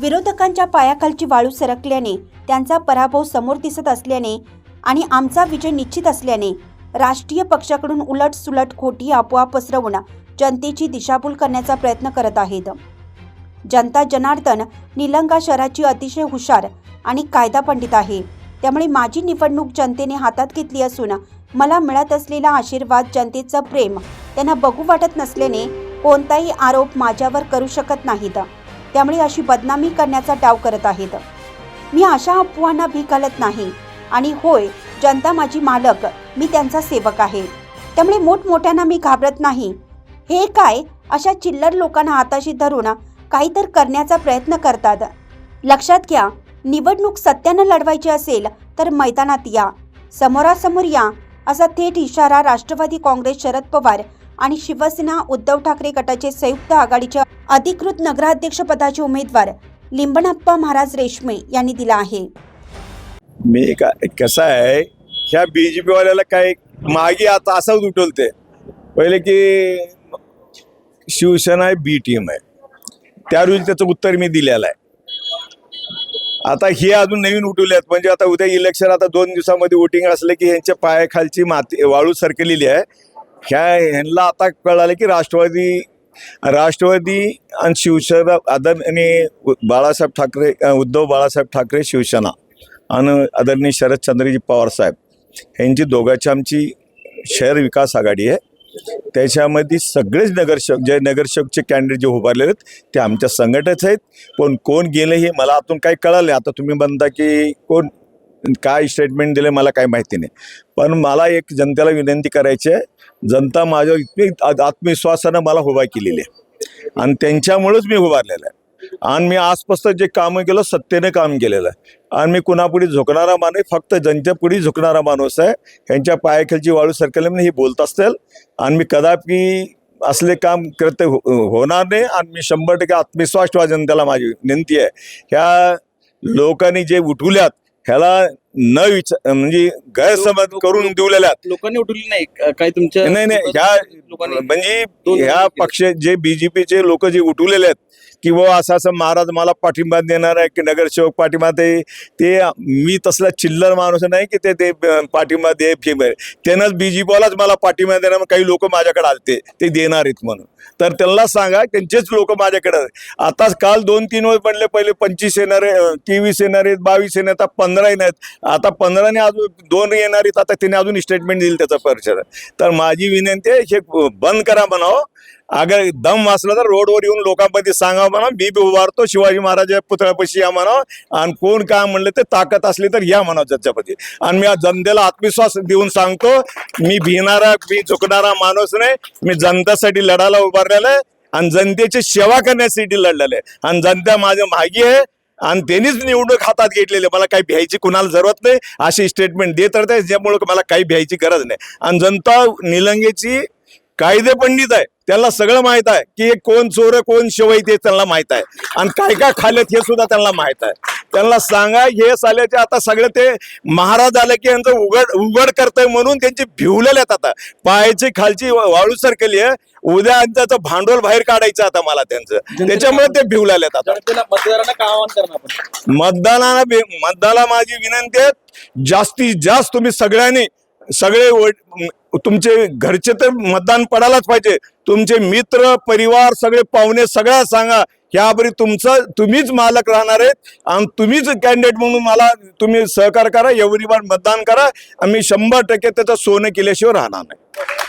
विरोधकांच्या पायाखालची वाळू सरकल्याने त्यांचा पराभव समोर दिसत असल्याने आणि आमचा विजय निश्चित असल्याने राष्ट्रीय पक्षाकडून उलट सुलट खोटी अफवा पसरवून जनतेची दिशाभूल करण्याचा प्रयत्न करत आहेत. जनता जनार्दन निलंगा शहराची अतिशय हुशार आणि कायदा पंडित आहे. त्यामुळे माझी निवडणूक जनतेने हातात घेतली असून मला मिळत असलेला आशीर्वाद जनतेचं प्रेम त्यांना बघू वाटत नसल्याने कोणताही आरोप माझ्यावर करू शकत नाहीत. त्यामुळे अशी बदनामी करण्याचा डाव करत आहेत. मी अशा अफवांना भी घालत नाही. आणि होय जनता माझी मालक मी त्यांचा सेवक आहे. त्यामुळे मोठमोठ्यांना मी घाबरत नाही. हे काय? अशा चिल्लर लोकांना हाताशी धरून काहीतर करण्याचा प्रयत्न करतात. लक्षात घ्या निवडणूक सत्यानं लढवायची असेल तर मैदानात या. समोरासमोर या असा थेट इशारा राष्ट्रवादी काँग्रेस शरद पवार आणि शिवसेना उद्धव ठाकरे गटाचे संयुक्त आघाडीच्या अधिकृत नगराध्यक्षपदाचे उमेदवार लिंबणप्पा महाराज रेशमे यांनी दिला आहे. मी का कसं आहे ह्या बीजेपी वाल्याला काय मागे आता असंच उठवते पहिले की शिवसेना आहे बी टीम आहे. त्यावेळी त्याचं उत्तर मी दिलेलं आहे. आता हे अजून नवीन उठवले आहेत. म्हणजे आता उद्या इलेक्शन आता दोन दिवसामध्ये वोटिंग असलं की यांच्या पायाखालची माती वाळू सरकलेली आहे. ह्या ह्यांना आता कळालं की राष्ट्रवादी राष्ट्रवादी आणि शिवसेना आदरणीय बाळासाहेब ठाकरे उद्धव बाळासाहेब ठाकरे शिवसेना आणि आदरणीय शरदचंद्रजी पवार साहेब यांची दोघांची आमची शहर विकास आघाडी आहे. त्याच्यामध्ये सगळेच नगरसेवक जे नगरसेवकचे कॅन्डिडेट जे उभारलेले आहेत ते आमच्या संघटनेच आहेत. पण कोण गेले हे मला आतून काही कळालं आता तुम्ही म्हणता की कोण काय स्टेटमेंट दिले मला काय माहिती नाही. पण मला एक जनतेला विनंती करायची आहे जनता माझ्या इतकी आत्मविश्वासानं मला उभा केलेली आहे. आणि त्यांच्यामुळेच मी उभारलेलं आहे. आणि मी आसपासचं जे कामं केलं सत्तेने काम केलेलं आहे. आणि मी कुणापुढे झुकणारा माणूस फक्त जनतेपुढे झुकणारा माणूस आहे. ह्यांच्या पायाखेलची वाळू सरकले म्हणून हे बोलत असेल आणि मी कदापि असले काम करते हो- होणार नाही. आणि मी शंभर टक्के आत्मविश्वास ठेवा जनतेला माझी विनंती आहे. ह्या लोकांनी जे उठवल्यात Hello. न विचार म्हणजे गैरसमज करून दिवलेल्यात लोकांनी उठवली नाही. काय तुमच्या नाही नाही ह्या म्हणजे ह्या पक्ष जे बीजेपीचे लोक जे उठवलेले आहेत की बाबा असं असं महाराज मला पाठिंबा देणार आहे की नगरसेवक पाठिंबा दे ते मी तसला चिल्लर माणूस नाही की ते ते पाठिंबा दे त्यानंच बीजेपीवालाच मला पाठिंबा देणार काही लोक माझ्याकडे आलते ते देणार आहेत म्हणून. तर त्यांना सांगा त्यांचेच लोक माझ्याकडे. आता काल दोन तीन वेळ पडले पहिले पंचवीस येणारे अं, तेवीस येणार आहेत बावीस येणार आता पंधरा येणार आहेत आता पंधराने अजून दोन येणार आहेत आता तिने अजून स्टेटमेंट दिली त्याचा परिचय. तर माझी विनंती आहे हे बंद करा म्हणावं. अगर दम वाचला तर रोडवर येऊन लोकांमध्ये सांगा म्हणा मी बी उभारतो शिवाजी महाराज पुतळ्यापाशी या म्हणावं आणि कोण काय म्हणलं ते ताकद असली तर या म्हणावं ज्याच्यापती आणि मी जनतेला आत्मविश्वास देऊन सांगतो मी भिणारा मी झुकणारा माणूस नाही मी जनतेसाठी लढायला उभारलेला आहे आणि जनतेची सेवा करण्यासाठी लढलेलं आहे. आणि जनता माझ्या मागी आहे आणि त्यांनीच निवडणूक हातात घेतलेली मला काही भ्यायची कुणाला जरूरत नाही. अशी स्टेटमेंट देत राहते ज्यामुळे मला काही भ्यायची गरज नाही. आणि जनता निलंगेची कायदे पंडित आहे. त्यांना सगळं माहीत आहे की कोण चोर कोण शिवाय ते त्यांना माहीत आहे. आणि काय काय खालेत हे सुद्धा त्यांना माहीत आहे. त्यांना सांगा हे साल्याचे आता सगळे ते महाराज आले की यांचं उघड उघड करतंय म्हणून त्यांची भिवलेले आहेत आता. पायाची खालची वाळू सरकली आहे. उद्या त्याचं भांडवल बाहेर काढायचं आता मला त्यांचं. त्याच्यामुळे ते भिवलेले आहेत आता. मतदारांना काय आवाहन करणार मतदानाला मतदानाला माझी विनंती आहे जास्तीत जास्त तुम्ही सगळ्यांनी सगळे तुमचे घरचे तर मतदान पडायलाच पाहिजे. तुमचे मित्र परिवार सगळे पाहुणे सगळ्या सांगा. ह्याबरी तुमचं तुम्हीच मालक राहणार आहेत आणि तुम्हीच कॅन्डिडेट म्हणून मला तुम्ही सहकार करा एवढी मतदान करा. आणि मी शंभर टक्के त्याचं सोनं केल्याशिवाय राहणार नाही.